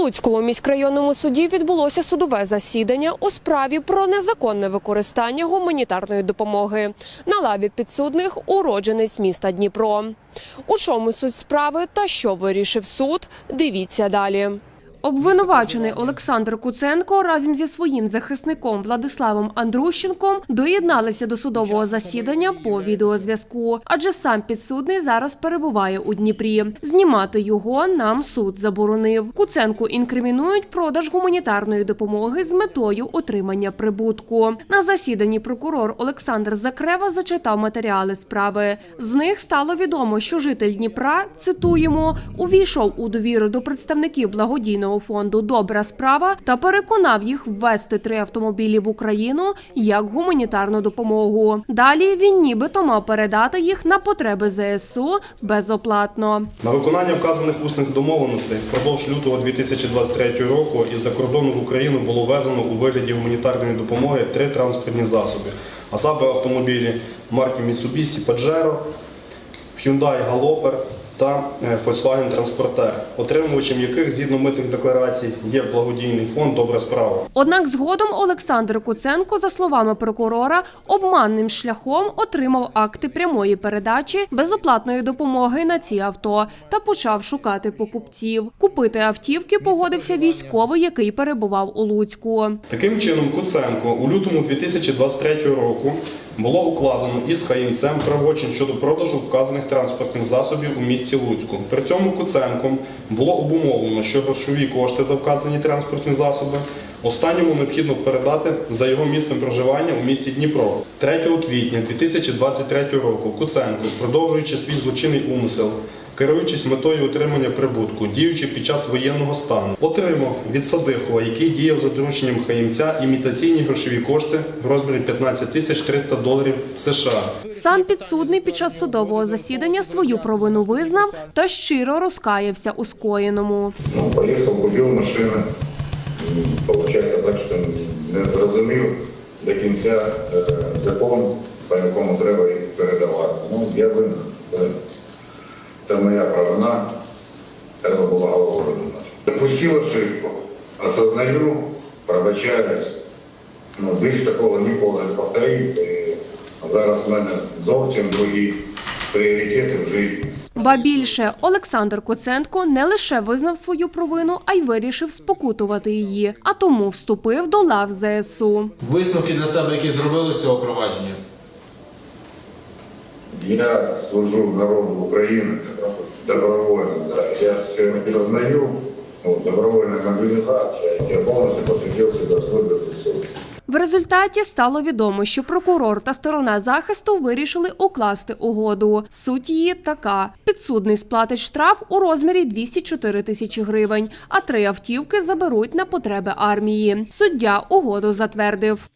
Луцькому міськрайонному суді відбулося судове засідання у справі про незаконне використання гуманітарної допомоги. На лаві підсудних уродженець міста Дніпро. У чому суть справи та що вирішив суд? Дивіться далі. Обвинувачений Олександр Куценко разом зі своїм захисником Владиславом Андрущенком доєдналися до судового засідання по відеозв'язку, адже сам підсудний зараз перебуває у Дніпрі. Знімати його нам суд заборонив. Куценку інкримінують продаж гуманітарної допомоги з метою отримання прибутку. На засіданні прокурор Олександр Закрева зачитав матеріали справи. З них стало відомо, що житель Дніпра цитуємо увійшов у довіру до представників благодійного фонду Добра справа та переконав їх ввести три автомобілі в Україну як гуманітарну допомогу. Далі він нібито мав передати їх на потреби ЗСУ безоплатно. На виконання вказаних усних домовленостей впродовж лютого 2023 року із-за кордону в Україну було ввезено у вигляді гуманітарної допомоги три транспортні засоби, а саме автомобілі марки Mitsubishi Pajero, Hyundai Galloper та е, Volkswagen Transporter, отримувачем яких згідно митних декларацій є благодійний фонд Добра справа. Однак згодом Олександр Куценко, за словами прокурора, обманним шляхом отримав акти прямої передачі безоплатної допомоги на ці авто та почав шукати покупців. Купити автівки погодився військовий, який перебував у Луцьку. Таким чином, Куценко у лютому 2023 року було укладено із Хаїмцем правочин щодо продажу вказаних транспортних засобів у місті Луцьку. При цьому Куценком було обумовлено, що грошові кошти за вказані транспортні засоби останньому необхідно передати за його місцем проживання у місті Дніпро. 3 квітня 2023 року Куценко, продовжуючи свій злочинний умисел, керуючись метою отримання прибутку, діючи під час воєнного стану, отримав від Садихова, який діяв за дорученням Хаїмця, імітаційні грошові кошти в розмірі 15 тисяч 300 доларів США. Сам підсудний під час судового засідання свою провину визнав та щиро розкаявся у скоєному. Ну, поїхав, купив машину. Получається так, що не зрозумів до кінця е, закон, по якому треба їх передавати. Ну, я винен. Провина, треба було голову думати. Допустив ошибку, осознаю, пробачаюсь. Ну, більш такого ніколи не повториться. І зараз в мене зовсім другі пріоритети в житті. Ба більше Олександр Коценко не лише визнав свою провину, а й вирішив спокутувати її, а тому вступив до лав ЗСУ. Висновки для себе, які зробили з цього провадження. Я служу народу України добровольно. Да. Я все сознаю, вот, добровольная мобилизация. Я полностью посвятил себя службе ЗСУ. В результаті стало відомо, що прокурор та сторона захисту вирішили укласти угоду. Суть її така: підсудний сплатить штраф у розмірі 204 тисячі гривень, а три автівки заберуть на потреби армії. Суддя угоду затвердив.